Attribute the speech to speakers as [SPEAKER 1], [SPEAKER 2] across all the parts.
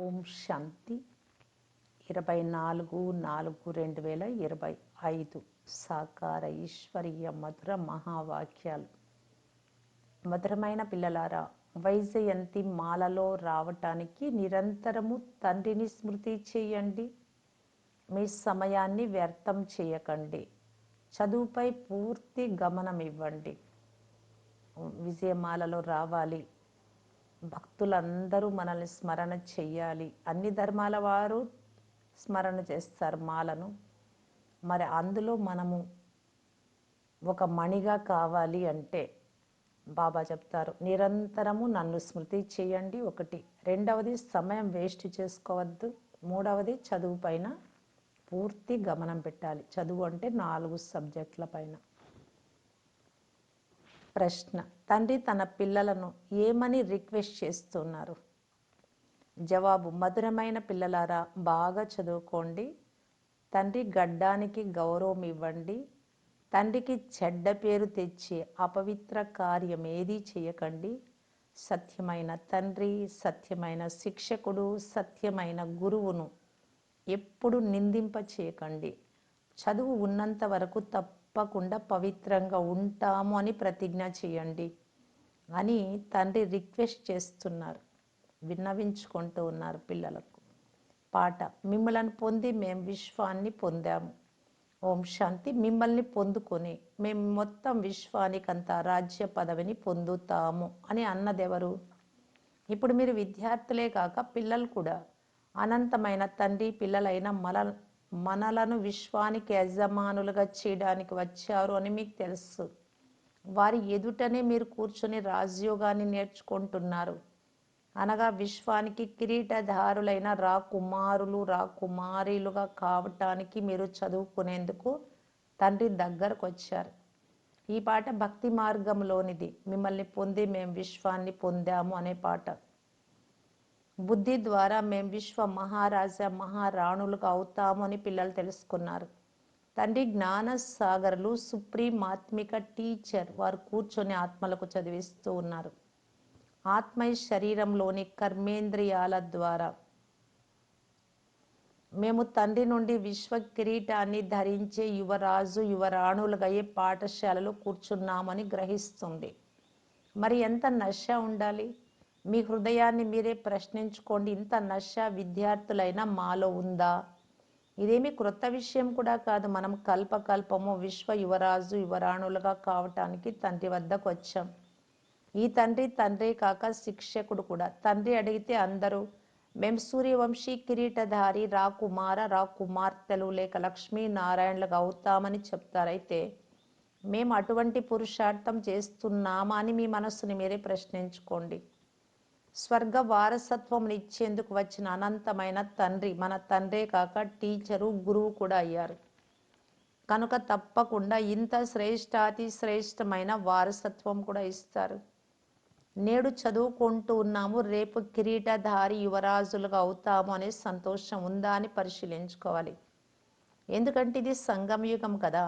[SPEAKER 1] ఓం శాంతి. ఇరవై నాలుగు నాలుగు రెండు వేల ఇరవై ఐదు సాకార ఈశ్వరీయ మధుర మహావాక్యాలు. మధురమైన పిల్లలారా వైజయంతి మాలలో రావటానికి నిరంతరము తండ్రిని స్మృతి చేయండి. మీ సమయాన్ని వ్యర్థం చేయకండి. చదువుపై పూర్తి గమనం ఇవ్వండి విజయమాలలో రావాలి. భక్తులందరూ మనల్ని స్మరణ చెయ్యాలి. అన్ని ధర్మాల వారు స్మరణ చేస్తారు మాలను. మరి అందులో మనము ఒక మణిగా కావాలి అంటే బాబా చెప్తారు నిరంతరము నన్ను స్మృతి చేయండి ఒకటి. రెండవది సమయం వేస్ట్ చేసుకోవద్దు. మూడవది చదువు పైన పూర్తి గమనం పెట్టాలి. చదువు అంటే నాలుగు సబ్జెక్టుల పైన. ప్రశ్న. తండ్రి తన పిల్లలను ఏమని రిక్వెస్ట్ చేస్తున్నారు? జవాబు మధురమైన పిల్లలారా బాగా చదువుకోండి. తండ్రి గడ్డానికి గౌరవం ఇవ్వండి. తండ్రికి చెడ్డ పేరు తెచ్చి అపవిత్ర కార్యం ఏదీ చేయకండి. సత్యమైన తండ్రి సత్యమైన శిక్షకుడు సత్యమైన గురువును ఎప్పుడు నిందింప చేయకండి చదువు ఉన్నంత వరకు తప్పు తప్పకుండా పవిత్రంగా ఉంటాము అని ప్రతిజ్ఞ చేయండి అని తండ్రి రిక్వెస్ట్ చేస్తున్నారు. విన్నవించుకుంటూ ఉన్నారు పిల్లలకు. పాట మిమ్మల్ని పొంది మేము విశ్వాన్ని పొందాము. ఓం శాంతి. మిమ్మల్ని పొందుకొని మేము మొత్తం విశ్వానికంతా రాజ్య పదవిని పొందుతాము అని అన్నదెవరు ఇప్పుడు మీరు విద్యార్థులే కాక పిల్లలు కూడా. అనంతమైన తండ్రి పిల్లలైన మన మనలను విశ్వానికి యజమానులుగా చేయడానికి వచ్చారు అని మీకు తెలుసు. వారి ఎదుటనే మీరు కూర్చొని రాజయోగాన్ని నేర్చుకుంటున్నారు. అనగా విశ్వానికి కిరీటధారులైన రా కుమారులు రా కుమారులుగా కావటానికి మీరు చదువుకునేందుకు తండ్రి దగ్గరకు వచ్చారు. ఈ పాట భక్తి మార్గంలోనిది. మిమ్మల్ని పొంది మేము విశ్వాన్ని పొందాము అనే పాట. బుద్ధి ద్వారా మేము విశ్వ మహారాజా మహారాణులుగా అవుతాము అని పిల్లలు తెలుసుకున్నారు. తండ్రి జ్ఞాన సాగర్లు సుప్రీం ఆత్మిక టీచర్ వారు కూర్చొని ఆత్మలకు చదివిస్తూ ఉన్నారు. ఆత్మ శరీరంలోని కర్మేంద్రియాల ద్వారా. మేము తండ్రి నుండి విశ్వ కిరీటాన్ని ధరించే యువరాజు యువరాణులుగా ఏ పాఠశాలలో కూర్చున్నామని గ్రహిస్తుంది. మరి ఎంత నశ ఉండాలి? మీ హృదయాన్ని మీరే ప్రశ్నించుకోండి ఇంత నశ విద్యార్థులైనా మాలో ఉందా? ఇదేమి క్రొత్త విషయం కూడా కాదు మనం కల్పకల్పము విశ్వ యువరాజు యువరాణులుగా కావటానికి తండ్రి వద్దకు వచ్చాం. ఈ తండ్రి తండ్రి కాక శిక్షకుడు కూడా. తండ్రి అడిగితే అందరూ మేం సూర్యవంశీ కిరీటధారి రా కుమార రా కుమార్తెలు లేక లక్ష్మీ నారాయణలుగా అవుతామని చెప్తారైతే మేము అటువంటి పురుషార్థం చేస్తున్నామా? అని మీ మనస్సుని మీరే ప్రశ్నించుకోండి. స్వర్గ వారసత్వం ఇచ్చేందుకు వచ్చిన అనంతమైన తండ్రి. మన తండ్రే కాక టీచరు గురువు కూడా అయ్యారు. కనుక తప్పకుండా ఇంత శ్రేష్టాతి శ్రేష్టమైన వారసత్వం కూడా ఇస్తారు. నేడు చదువుకుంటూ ఉన్నాము. రేపు కిరీటధారి యువరాజులుగా అవుతాము అనే సంతోషం ఉందా అని పరిశీలించుకోవాలి. ఎందుకంటే ఇది సంగమయుగం కదా.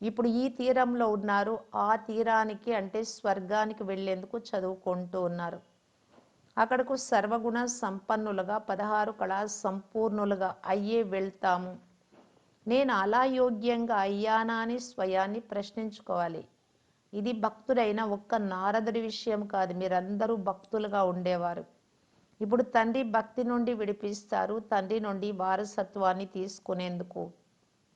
[SPEAKER 1] ఇప్పుడు ఈ తీరంలో ఉన్నారు. ఆ తీరానికి అంటే స్వర్గానికి వెళ్ళేందుకు చదువుకుంటూ ఉన్నారు. అక్కడకు సర్వగుణ సంపన్నులుగా పదహారు కళా సంపూర్ణులుగా అయ్యే వెళ్తాము. నేను అలా యోగ్యంగా అయ్యానా అని స్వయాన్ని ప్రశ్నించుకోవాలి. ఇది భక్తుడైన ఒక్క నారదుడి విషయం కాదు మీరందరూ భక్తులుగా ఉండేవారు. ఇప్పుడు తండ్రి భక్తి నుండి విడిపిస్తారు తండ్రి నుండి వారసత్వాన్ని తీసుకునేందుకు.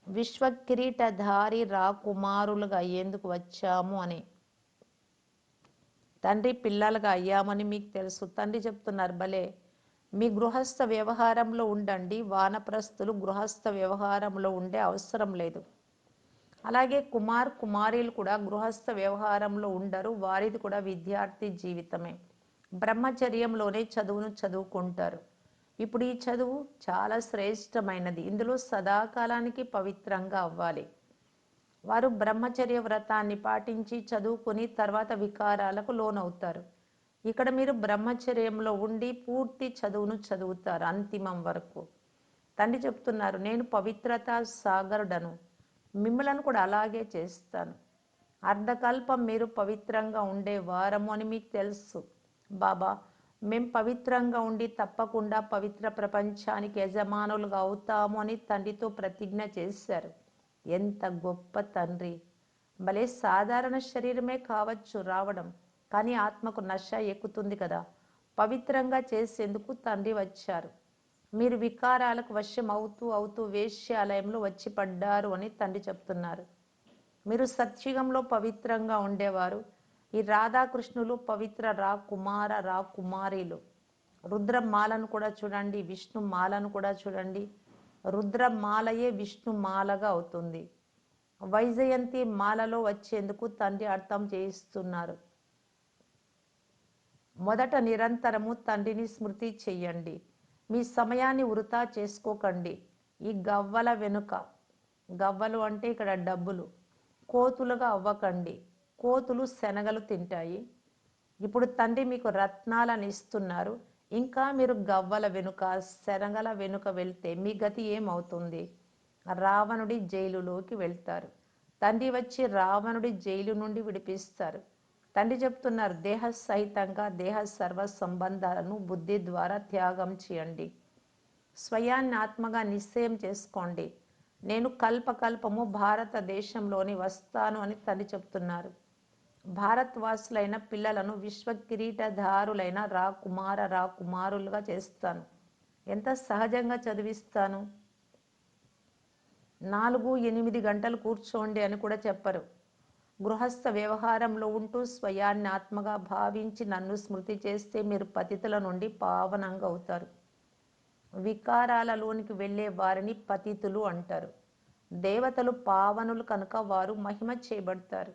[SPEAKER 1] విశ్వ కిరీటధారి రాకుమారులుగా అయ్యేందుకు వచ్చాము అని. తండ్రి పిల్లలుగా అయ్యామని మీకు తెలుసు. తండ్రి చెప్తున్నారు భలే! మీ గృహస్థ వ్యవహారంలో ఉండండి. వానప్రస్తులు గృహస్థ వ్యవహారంలో ఉండే అవసరం లేదు. అలాగే కుమార్ కుమారీలు కూడా గృహస్థ వ్యవహారంలో ఉండరు. వారిది కూడా విద్యార్థి జీవితమే. బ్రహ్మచర్యంలోనే చదువును చదువుకుంటారు. ఇప్పుడు ఈ చదువు చాలా శ్రేష్టమైనది. ఇందులో సదాకాలానికి పవిత్రంగా అవ్వాలి. వారు బ్రహ్మచర్య వ్రతాన్ని పాటించి చదువుకుని తర్వాత వికారాలకు లోనవుతారు. ఇక్కడ మీరు బ్రహ్మచర్యంలో ఉండి పూర్తి చదువును చదువుతారు అంతిమం వరకు. తండ్రి చెప్తున్నారు నేను పవిత్రత సాగరుడను. మిమ్మలను కూడా అలాగే చేస్తాను. అర్ధకల్పం మీరు పవిత్రంగా ఉండే వారము అని మీకు తెలుసు. బాబా మేం పవిత్రంగా ఉండి తప్పకుండా పవిత్ర ప్రపంచానికి యజమానులుగా అవుతాము అని తండ్రితో ప్రతిజ్ఞ చేశారు. ఎంత గొప్ప తండ్రి. భలే సాధారణ శరీరమే కావచ్చు రావడం కానీ ఆత్మకు నశ ఎక్కుతుంది కదా. పవిత్రంగా చేసేందుకు తండ్రి వచ్చారు. మీరు వికారాలకు వశం అవుతూ అవుతూ వేశ్యాలయంలో వచ్చి పడ్డారు అని తండ్రి చెప్తున్నారు. మీరు సత్యుగంలో పవిత్రంగా ఉండేవారు. ఈ రాధాకృష్ణులు పవిత్ర రా కుమార రా కుమారీలు. రుద్రమాలను కూడా చూడండి విష్ణు మాలను కూడా చూడండి. రుద్రమాలయే విష్ణు మాలగా అవుతుంది. వైజయంతి మాలలో వచ్చేందుకు తండ్రి అర్థం చేయిస్తున్నారు. మొదట నిరంతరము తండ్రిని స్మృతి చెయ్యండి. మీ సమయాన్ని వృధా చేసుకోకండి. ఈ గవ్వల వెనుక గవ్వలు అంటే ఇక్కడ డబ్బులు కోతులుగా అవ్వకండి. కోతులు శనగలు తింటాయి. ఇప్పుడు తండ్రి మీకు రత్నాలను ఇస్తున్నారు. ఇంకా మీరు గవ్వల వెనుక శరంగల వెనుక వెళ్తే మీ గతి ఏమవుతుంది? రావణుడి జైలులోకి వెళ్తారు. తండ్రి వచ్చి రావణుడి జైలు నుండి విడిపిస్తారు. తండ్రి చెప్తున్నారు దేహ సహితంగా దేహ సర్వ సంబంధాలను బుద్ధి ద్వారా త్యాగం చేయండి. స్వయాన్ని ఆత్మగా నిశ్చయం చేసుకోండి. నేను కల్పకల్పము భారతదేశంలోని వస్తాను అని తండ్రి చెప్తున్నారు. భారత్వాసులైన పిల్లలను విశ్వ కిరీటధారులైన రా కుమార రా కుమారులుగా చేస్తాను. ఎంత సహజంగా చదివిస్తాను? నాలుగు ఎనిమిది గంటలు కూర్చోండి అని కూడా చెప్పరు. గృహస్థ వ్యవహారంలో ఉంటూ స్వయాన్ని ఆత్మగా భావించి నన్ను స్మృతి చేస్తే మీరు పతితుల నుండి పావనంగా అవుతారు. వికారాలలోనికి వెళ్ళే వారిని పతితులు అంటారు. దేవతలు పావనులు కనుక వారు మహిమ చేయబడతారు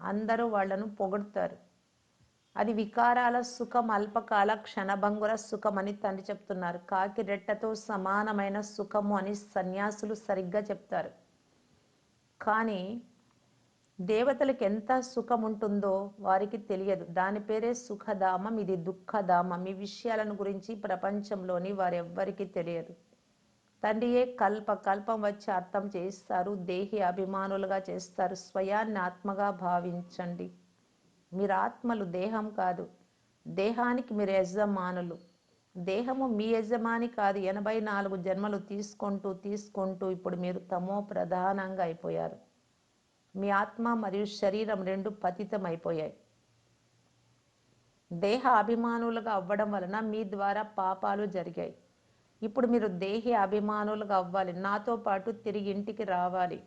[SPEAKER 1] అందరూ వాళ్ళను పొగుడతారు. అది వికారాల సుఖం అల్పకాల క్షణభంగుర సుఖం అని తండ్రి చెప్తున్నారు. కాకి రెట్టతో సమానమైన సుఖము అని సన్యాసులు సరిగ్గా చెప్తారు. కానీ దేవతలకు ఎంత సుఖం ఉంటుందో వారికి తెలియదు. దాని పేరే సుఖధామం ఇది దుఃఖధామం. ఈ విషయాలను గురించి ప్రపంచంలోని వారెవ్వరికీ తెలియదు. తండ్రియే కల్ప కల్పం వచ్చి అర్థం చేస్తారు దేహి అభిమానులుగా చేస్తారు. స్వయాన్ని ఆత్మగా భావించండి. మీరు ఆత్మలు దేహం కాదు. దేహానికి మీరు యజమానులు. దేహము మీ యజమాని కాదు. ఎనభై నాలుగు జన్మలు తీసుకుంటూ తీసుకుంటూ ఇప్పుడు మీరు తమో ప్రధానంగా అయిపోయారు. మీ ఆత్మ మరియు శరీరం రెండు పతితం అయిపోయాయి దేహ అభిమానులుగా అవ్వడం వలన మీ ద్వారా పాపాలు జరిగాయి. ఇప్పుడు మీరు దేహి అభిమానులుగా అవ్వాలి. నాతో పాటు తిరిగి ఇంటికి రావాలి.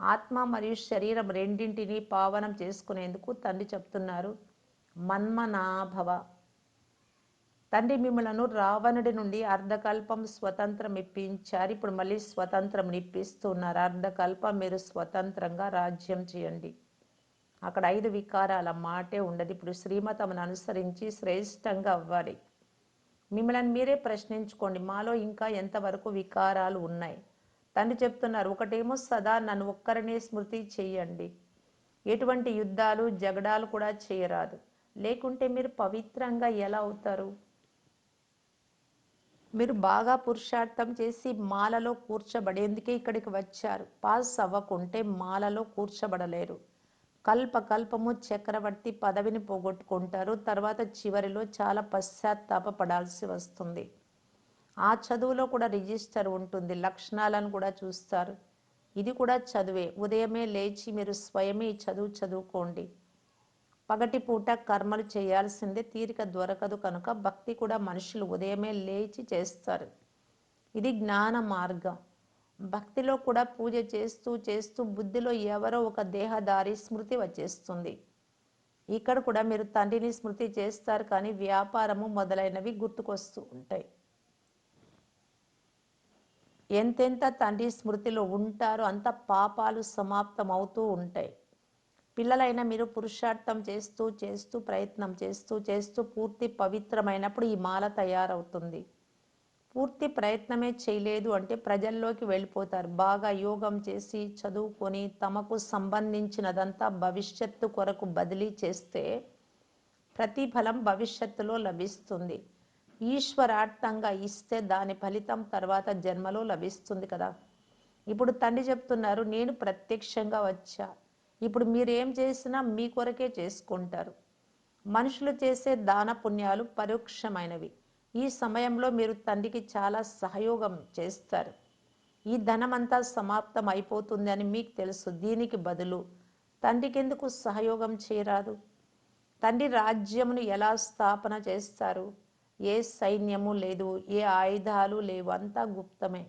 [SPEAKER 1] ఆత్మ మరియు శరీరం రెండింటినీ పావనం చేసుకునేందుకు తండ్రి చెప్తున్నారు. మన్మనాభవ. తండ్రి మిమ్మలను రావణుడి నుండి అర్ధకల్పం స్వతంత్రం ఇప్పించారు. ఇప్పుడు మళ్ళీ స్వతంత్రం ఇప్పిస్తున్నారు అర్ధకల్పం మీరు స్వతంత్రంగా రాజ్యం చేయండి. అక్కడ ఐదు వికారాల మాటే ఉండదు. ఇప్పుడు శ్రీమతమును అనుసరించి శ్రేష్టంగా అవ్వాలి. మిమ్మల్ని మీరే ప్రశ్నించుకోండి. మాలో ఇంకా ఎంతవరకు వికారాలు ఉన్నాయి? తండ్రి చెప్తున్నారు ఒకటేమో సదా నన్ను ఒక్కరినే స్మృతి చేయండి. ఎటువంటి యుద్ధాలు జగడాలు కూడా చేయరాదు. లేకుంటే మీరు పవిత్రంగా ఎలా అవుతారు? మీరు బాగా పురుషార్థం చేసి మాలలో కూర్చబడేందుకే ఇక్కడికి వచ్చారు? పాస్ అవ్వకుంటే మాలలో కూర్చబడలేరు. కల్ప కల్పము చక్రవర్తి పదవిని పోగొట్టుకుంటారు. తర్వాత చివరిలో చాలా పశ్చాత్తాపపడాల్సి వస్తుంది. ఆ చదువులో కూడా రిజిస్టర్ ఉంటుంది. లక్షణాలను కూడా చూస్తారు. ఇది కూడా చదువే. ఉదయమే లేచి మీరు స్వయమే ఈ చదువు చదువుకోండి. పగటి పూట కర్మలు చేయాల్సిందే. తీరిక దొరకదు కనుక భక్తి కూడా మనుషులు ఉదయమే లేచి చేస్తారు. ఇది జ్ఞాన మార్గం. భక్తిలో కూడా పూజ చేస్తూ చేస్తూ బుద్ధిలో ఎవరో ఒక దేహదారి స్మృతి వచ్చేస్తుంది. ఇక్కడ కూడా మీరు తండ్రిని స్మృతి చేస్తారు కానీ వ్యాపారము మొదలైనవి గుర్తుకొస్తూ ఉంటాయి. ఎంతెంత తండ్రి స్మృతిలో ఉంటారో అంత పాపాలు సమాప్తం అవుతూ ఉంటాయి. పిల్లలైన మీరు పురుషార్థం చేస్తూ చేస్తూ ప్రయత్నం చేస్తూ చేస్తూ పూర్తి పవిత్రమైనప్పుడు ఈ మాల తయారవుతుంది. పూర్తి ప్రయత్నమే చేయలేదు అంటే ప్రజల్లోకి వెళ్ళిపోతారు. బాగా యోగం చేసి చదువుకొని తమకు సంబంధించినదంతా భవిష్యత్తు కొరకు బదిలీ చేస్తే ప్రతిఫలం భవిష్యత్తులో లభిస్తుంది. ఈశ్వరార్థంగా ఇస్తే దాని ఫలితం తర్వాత జన్మలో లభిస్తుంది కదా. ఇప్పుడు తండ్రి చెప్తున్నారు నేను ప్రత్యక్షంగా వచ్చా. ఇప్పుడు మీరేం చేసినా మీ కొరకే చేసుకుంటారు. మనుషులు చేసే దాన పుణ్యాలు పరోక్షమైనవి. ఈ సమయంలో మీరు తండ్రికి చాలా సహయోగం చేస్తారు. ఈ ధనమంతా సమాప్తం అయిపోతుంది అని మీకు తెలుసు. దీనికి బదులు తండ్రికి ఎందుకు సహయోగం చేయరాదు? తండ్రి రాజ్యమును ఎలా స్థాపన చేస్తారు? ఏ సైన్యము లేదు ఏ ఆయుధాలు లేవు అంతా గుప్తమే.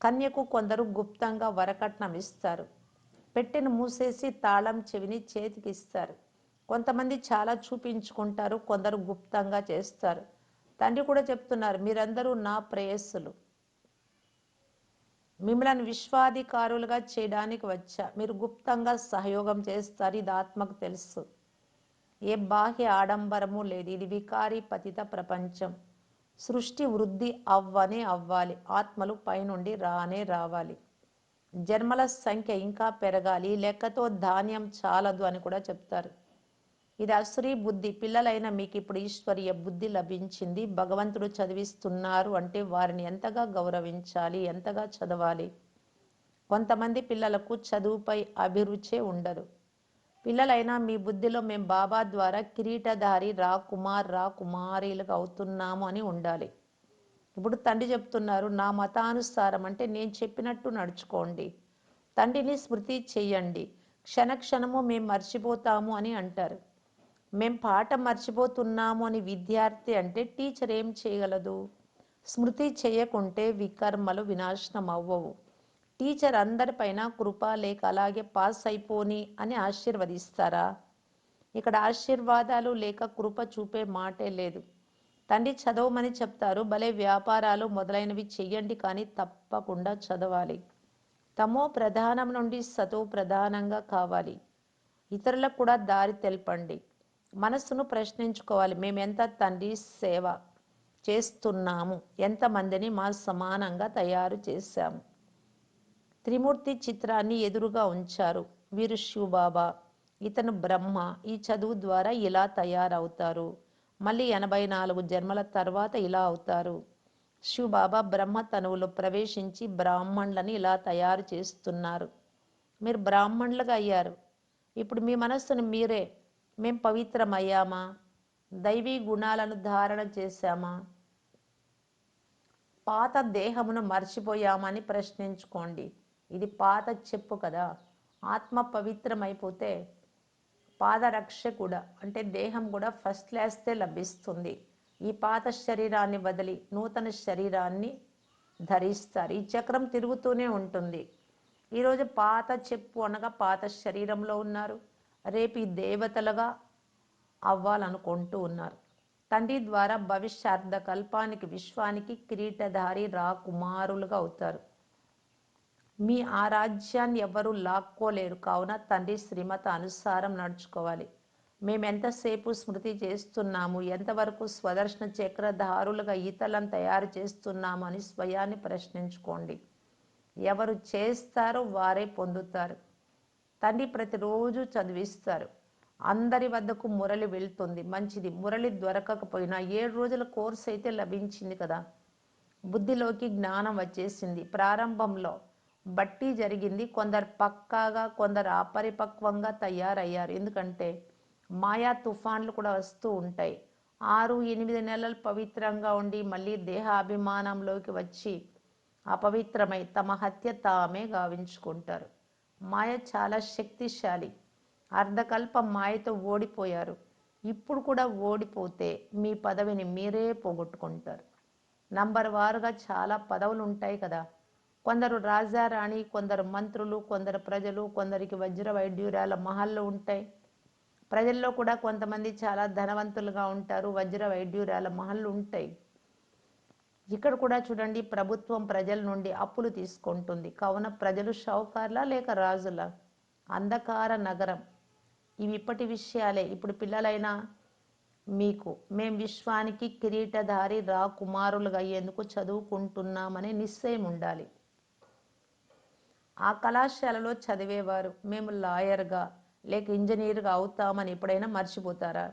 [SPEAKER 1] కన్యకు కొందరు గుప్తంగా వరకట్నం ఇస్తారు. పెట్టెను మూసేసి తాళం చెవిని చేతికిస్తారు. కొంతమంది చాలా చూపించుకుంటారు కొందరు గుప్తంగా చేస్తారు. తండ్రి కూడా చెప్తున్నారు మీరందరూ నా ప్రేయస్సులు. మిమ్మల్ని విశ్వాధికారులుగా చేయడానికి వచ్చా. మీరు గుప్తంగా సహయోగం చేస్తారు ఇది ఆత్మకు తెలుసు. ఏ బాహ్య ఆడంబరము లేదు. ఇది వికారి పతిత ప్రపంచం. సృష్టి వృద్ధి అవ్వనే అవ్వాలి. ఆత్మలు పైనుండి రానే రావాలి. జన్మల సంఖ్య ఇంకా పెరగాలి. లెక్కతో ధాన్యం చాలదు అని కూడా చెప్తారు. ఇది అసురీ బుద్ధి. పిల్లలైన మీకు ఇప్పుడు ఈశ్వరీయ బుద్ధి లభించింది. భగవంతుడు చదివిస్తున్నారు అంటే వారిని ఎంతగా గౌరవించాలి? ఎంతగా చదవాలి? కొంతమంది పిల్లలకు చదువుపై అభిరుచే ఉండదు. పిల్లలైనా మీ బుద్ధిలో మేము బాబా ద్వారా కిరీటధారి రా కుమార్ రా కుమారీలుగా అవుతున్నాము అని ఉండాలి. ఇప్పుడు తండ్రి చెప్తున్నారు నా మతానుసారం అంటే నేను చెప్పినట్టు నడుచుకోండి. తండ్రిని స్మృతి చెయ్యండి క్షణక్షణము మేము మర్చిపోతాము అని అంటారు. మేం పాఠం మర్చిపోతున్నాము అని విద్యార్థి అంటే టీచర్ ఏం చేయగలదు? స్మృతి చేయకుంటే వికర్మలు వినాశనం అవ్వవు టీచర్ అందరిపైన కృప లేక అలాగే పాస్ అయిపోని అని ఆశీర్వదిస్తారా? ఇక్కడ ఆశీర్వాదాలు లేక కృప చూపే మాటే లేదు. తండ్రి చదవమని చెప్తారు భలే వ్యాపారాలు మొదలైనవి చెయ్యండి కానీ తప్పకుండా చదవాలి. తమో ప్రధానం నుండి సతో ప్రధానంగా కావాలి. ఇతరులకు కూడా దారి తెలపండి. మనస్సును ప్రశ్నించుకోవాలి. మేము ఎంత తండ్రి సేవ చేస్తున్నాము. ఎంతమందిని మా సమానంగా తయారు చేశాము. త్రిమూర్తి చిత్రాన్ని ఎదురుగా ఉంచారు. వీరు శివబాబా ఇతను బ్రహ్మ. ఈ చదువు ద్వారా ఇలా తయారవుతారు. మళ్ళీ ఎనభై నాలుగు జన్మల తర్వాత ఇలా అవుతారు. శివబాబా బ్రహ్మ తనువులో ప్రవేశించి బ్రాహ్మణులని ఇలా తయారు చేస్తున్నారు. మీరు బ్రాహ్మణులుగా అయ్యారు. ఇప్పుడు మీ మనస్సును మీరే మేం పవిత్రమయ్యామా? దైవీ గుణాలను ధారణ చేశామా? పాత దేహమును మర్చిపోయామని ప్రశ్నించుకోండి. ఇది పాత చెప్పు కదా. ఆత్మ పవిత్రమైపోతే పాదరక్ష కూడా అంటే దేహం కూడా ఫస్ట్ క్లాస్తే లభిస్తుంది. ఈ పాత శరీరాన్ని వదిలి నూతన శరీరాన్ని ధరిస్తారు. ఈ చక్రం తిరుగుతూనే ఉంటుంది. ఈరోజు పాత చెప్పు అనగా పాత శరీరంలో ఉన్నారు. రేపు దేవతలుగా అవ్వాలనుకుంటూ ఉన్నారు. తండ్రి ద్వారా భవిష్యార్థ కల్పానికి విశ్వానికి కిరీటధారి రా కుమారులుగా అవుతారు. మీ ఆ రాజ్యాన్ని ఎవరూ లాక్కోలేరు. కావున తండ్రి శ్రీమత అనుసారం నడుచుకోవాలి. మేము ఎంతసేపు స్మృతి చేస్తున్నాము ఎంతవరకు స్వదర్శన చక్రధారులుగా ఈతలను తయారు చేస్తున్నాము అని స్వయాన్ని ప్రశ్నించుకోండి. ఎవరు చేస్తారో వారే పొందుతారు. తండ్రి ప్రతిరోజు చదివిస్తారు. అందరి వద్దకు మురళి వెళ్తుంది. మంచిది. మురళి దొరకకపోయినా ఏడు రోజుల కోర్స్ అయితే లభించింది కదా. బుద్ధిలోకి జ్ఞానం వచ్చేసింది. ప్రారంభంలో బట్టి జరిగింది. కొందరు పక్కాగా కొందరు అపరిపక్వంగా తయారయ్యారు. ఎందుకంటే మాయా తుఫాన్లు కూడా వస్తూ ఉంటాయి. ఆరు ఎనిమిది నెలలు పవిత్రంగా ఉండి మళ్ళీ దేహాభిమానంలోకి వచ్చి అపవిత్రమై తమ హత్య తామే గావించుకుంటారు. మాయ చాలా శక్తిశాలి. అర్ధకల్ప మాయతో ఓడిపోయారు. ఇప్పుడు కూడా ఓడిపోతే మీ పదవిని మీరే పోగొట్టుకుంటారు. నంబర్ వారుగా చాలా పదవులు ఉంటాయి కదా. కొందరు రాజారాణి కొందరు మంత్రులు కొందరు ప్రజలు కొందరికి వజ్ర వైడ్యూరాల మహల్లు ఉంటాయి. ప్రజల్లో కూడా కొంతమంది చాలా ధనవంతులుగా ఉంటారు వజ్ర వైడ్యూరాల మహల్లు ఉంటాయి ఇక్కడ కూడా చూడండి ప్రభుత్వం ప్రజల నుండి అప్పులు తీసుకుంటుంది. కావున ప్రజలు షౌకార్లా లేక రాజుల? అంధకార నగరం. ఇవి ఇప్పటి విషయాలే. ఇప్పుడు పిల్లలైనా మీకు మేం విశ్వానికి కిరీటధారి రా కుమారులుగా అయ్యేందుకు చదువుకుంటున్నామనే నిశ్చయం ఉండాలి. ఆ కళాశాలలో చదివేవారు. మేము లాయర్గా లేక ఇంజనీర్గా అవుతామని ఎప్పుడైనా మర్చిపోతారా?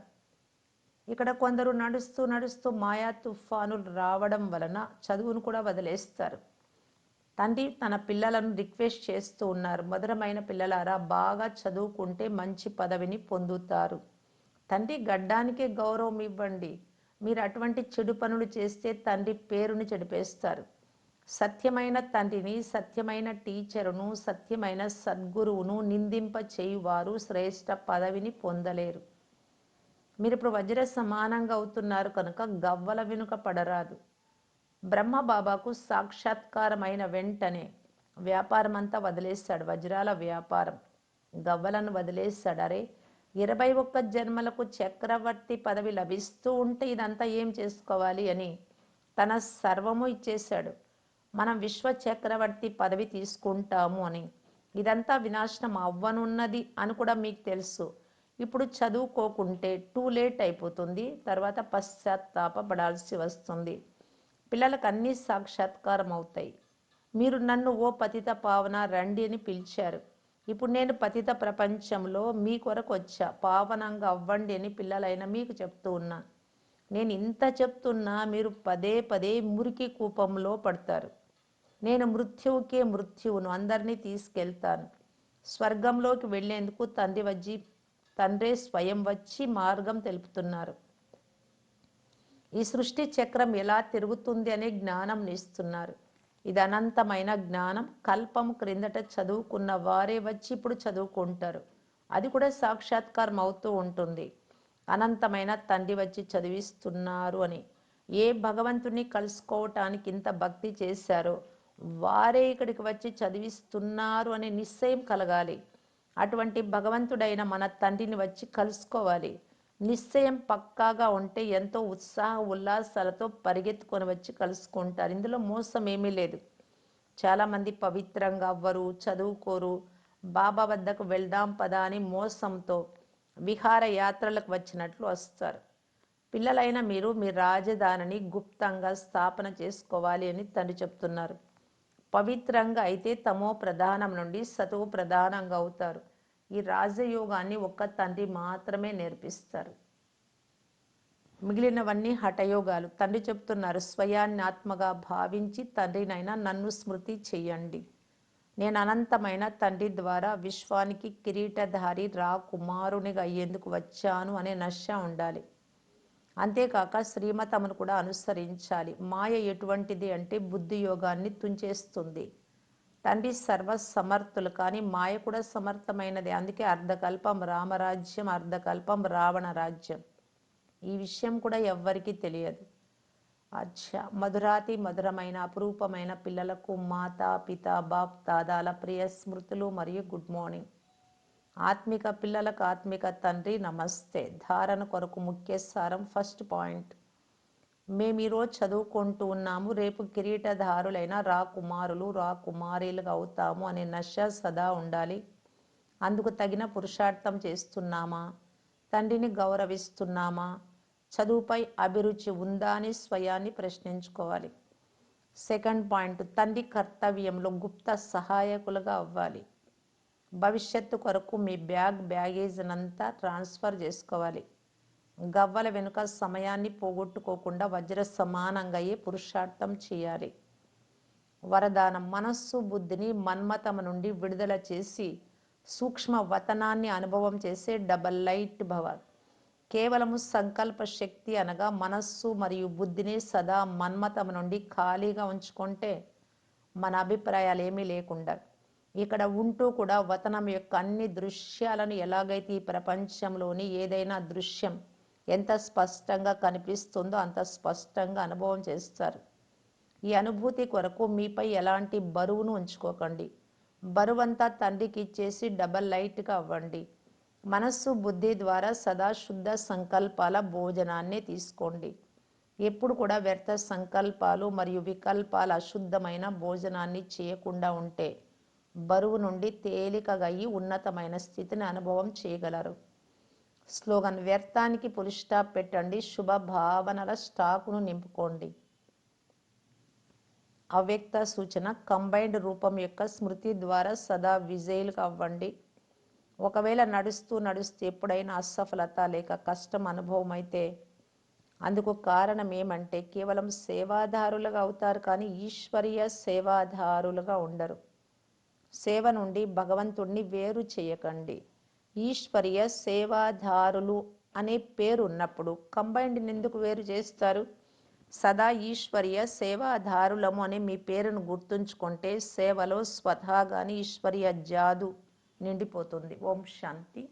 [SPEAKER 1] ఇక్కడ కొందరు నడుస్తూ నడుస్తూ మాయా తుఫానులు రావడం వలన చదువును కూడా వదిలేస్తారు. తండ్రి తన పిల్లలను రిక్వెస్ట్ చేస్తూ ఉన్నారు. మధురమైన పిల్లలారా బాగా చదువుకుంటే మంచి పదవిని పొందుతారు. తండ్రి గడ్డానికే గౌరవం ఇవ్వండి. మీరు అటువంటి చెడు పనులు చేస్తే తండ్రి పేరుని చెడిపేస్తారు. సత్యమైన తండ్రిని సత్యమైన టీచరును సత్యమైన సద్గురువును నిందింప చేయువారు శ్రేష్ట పదవిని పొందలేరు. మీరు ఇప్పుడు వజ్ర సమానంగా అవుతున్నారు కనుక గవ్వల వెనుక పడరాదు. బ్రహ్మ బాబాకు సాక్షాత్కారమైన వెంటనే వ్యాపారం అంతా వదిలేస్తాడు వజ్రాల వ్యాపారం. గవ్వలను వదిలేస్తాడు అరే ఇరవై ఒక్క జన్మలకు చక్రవర్తి పదవి లభిస్తూ ఉంటే ఇదంతా ఏం చేసుకోవాలి అని తన సర్వము ఇచ్చేశాడు. మనం విశ్వ చక్రవర్తి పదవి తీసుకుంటాము అని. ఇదంతా వినాశనం అవ్వనున్నది అని కూడా మీకు తెలుసు. ఇప్పుడు చదువుకోకుంటే టూ లేట్ అయిపోతుంది తర్వాత పశ్చాత్తాపడాల్సి వస్తుంది. పిల్లలకు అన్నీ సాక్షాత్కారం అవుతాయి. మీరు నన్ను ఓ పతిత పావన రండి అని పిలిచారు. ఇప్పుడు నేను పతిత ప్రపంచంలో మీ కొరకు వచ్చా. పావనంగా అవ్వండి అని పిల్లలైన మీకు చెప్తూ ఉన్నా. నేను ఇంత చెప్తున్నా మీరు పదే పదే మురికి కూపంలో పడతారు. నేను మృత్యువుకే మృత్యువును అందరినీ తీసుకెళ్తాను. స్వర్గంలోకి వెళ్ళేందుకు తండ్రి వజ్జి తండ్రే స్వయం వచ్చి మార్గం తెలుపుతున్నారు. ఈ సృష్టి చక్రం ఎలా తిరుగుతుంది అనే జ్ఞానం ఇస్తున్నారు ఇది అనంతమైన జ్ఞానం. కల్పం క్రిందట చదువుకున్న వారే వచ్చి ఇప్పుడు చదువుకుంటారు. అది కూడా సాక్షాత్కారం అవుతూ ఉంటుంది. అనంతమైన తండ్రి వచ్చి చదివిస్తున్నారు అని. ఏ భగవంతుని కలుసుకోవటానికి ఇంత భక్తి చేశారో వారే ఇక్కడికి వచ్చి చదివిస్తున్నారు అనే నిశ్చయం కలగాలి. అటువంటి భగవంతుడైన మన తండ్రిని వచ్చి కలుసుకోవాలి. నిశ్చయం పక్కాగా ఉంటే ఎంతో ఉత్సాహ ఉల్లాసాలతో పరిగెత్తుకొని వచ్చి కలుసుకుంటారు. ఇందులో మోసం ఏమీ లేదు. చాలామంది పవిత్రంగా అవ్వరు చదువుకోరు బాబా వద్దకు వెళ్దాం పదా అని మోసంతో విహార యాత్రలకు వచ్చినట్లు వస్తారు. పిల్లలైన మీరు మీ రాజధానిని గుప్తంగా స్థాపన చేసుకోవాలి అని తండ్రి చెప్తున్నారు. పవిత్రంగా అయితే తమో ప్రధానం నుండి సతువు ప్రధానంగా అవుతారు. ఈ రాజయోగాన్ని ఒక్క తండ్రి మాత్రమే నేర్పిస్తారు. మిగిలినవన్నీ హఠయోగాలు. తండ్రి చెప్తున్నారు స్వయాన్ని ఆత్మగా భావించి తండ్రినైనా నన్ను స్మృతి చెయ్యండి నేను అనంతమైన తండ్రి ద్వారా విశ్వానికి కిరీటధారి రా కుమారునిగా అయ్యేందుకు వచ్చాను అనే నశ ఉండాలి. అంతేకాక శ్రీమతమును కూడా అనుసరించాలి. మాయ ఎటువంటిది అంటే బుద్ధి యోగాన్ని తుంచేస్తుంది. తండ్రి సర్వ సమర్థులు కానీ మాయ కూడా సమర్థమైనది. అందుకే అర్ధకల్పం రామరాజ్యం అర్ధకల్పం రావణ రాజ్యం. ఈ విషయం కూడా ఎవ్వరికీ తెలియదు. అచ్చా! మధురాతి మధురమైన అపురూపమైన పిల్లలకు మాత పిత బాప్ దాదాల ప్రియ స్మృతులు మరియు గుడ్ మార్నింగ్. ఆత్మిక పిల్లలకు ఆత్మిక తండ్రి నమస్తే. ధారణ కొరకు ముఖ్య సారం ఫస్ట్ పాయింట్. మేము ఈరోజు చదువుకుంటూ ఉన్నాము. రేపు కిరీటధారులైన రా కుమారులు రా కుమారీలుగా అవుతాము అనే నశ సదా ఉండాలి. అందుకు తగిన పురుషార్థం చేస్తున్నామా? తండ్రిని గౌరవిస్తున్నామా? చదువుపై అభిరుచి ఉందా అని స్వయాన్ని ప్రశ్నించుకోవాలి. సెకండ్ పాయింట్ తండ్రి కర్తవ్యంలో గుప్త సహాయకులుగా అవ్వాలి. భవిష్యత్తు కొరకు మీ బ్యాగ్ బ్యాగేజ్ అంతా ట్రాన్స్ఫర్ చేసుకోవాలి. గవ్వల వెనుక సమయాన్ని పోగొట్టుకోకుండా వజ్ర సమానంగా పురుషార్థం చేయాలి. వరదానం మనస్సు బుద్ధిని మన్మతమ నుండి విడుదల చేసి సూక్ష్మ వతనాన్ని అనుభవం చేసే డబల్ లైట్ భవ. కేవలము సంకల్ప శక్తి అనగా మనస్సు మరియు బుద్ధిని సదా మన్మతమ నుండి ఖాళీగా ఉంచుకుంటే మన అభిప్రాయాలు ఏమీ లేకుండా ఇక్కడ ఉంటూ కూడా వతనం యొక్క అన్ని దృశ్యాలను ఎలాగైతే ఈ ప్రపంచంలోని ఏదైనా దృశ్యం ఎంత స్పష్టంగా కనిపిస్తుందో అంత స్పష్టంగా అనుభవం చేస్తారు. ఈ అనుభూతి కొరకు మీపై ఎలాంటి బరువును ఉంచుకోకండి. బరువంతా తండ్రికి ఇచ్చేసి డబల్ లైట్గా అవ్వండి. మనస్సు బుద్ధి ద్వారా సదా శుద్ధ సంకల్పాల భోజనాన్ని తీసుకోండి. ఎప్పుడు కూడా వ్యర్థ సంకల్పాలు మరియు వికల్పాల అశుద్ధమైన భోజనాన్ని చేయకుండా ఉంటే బరువు నుండి తేలికగా ఉన్నతమైన స్థితిని అనుభవం చేయగలరు. స్లోగన్ వ్యర్థానికి పులి స్టాప్ పెట్టండి శుభ భావనల స్టాకును నింపుకోండి. అవ్యక్త సూచన కంబైన్డ్ రూపం యొక్క స్మృతి ద్వారా సదా విజయులు అవ్వండి. ఒకవేళ నడుస్తూ నడుస్తూ ఎప్పుడైనా అసఫలత లేక కష్టం అనుభవం అయితే అందుకు కారణం ఏమంటే కేవలం సేవాదారులుగా అవుతారు కానీ ఈశ్వరీయ సేవాదారులుగా ఉండరు. సేవ నుండి భగవంతుణ్ణి వేరు చేయకండి. ఈశ్వరీయ సేవాదారులు అనే పేరు ఉన్నప్పుడు కంబైండ్ ఎందుకు వేరు చేస్తారు? సదా ఈశ్వర్య సేవాదారులము అనే మీ పేరును గుర్తుంచుకుంటే సేవలో స్వతహాగాని ఈశ్వర్య జాదు నిండిపోతుంది. ఓం శాంతి.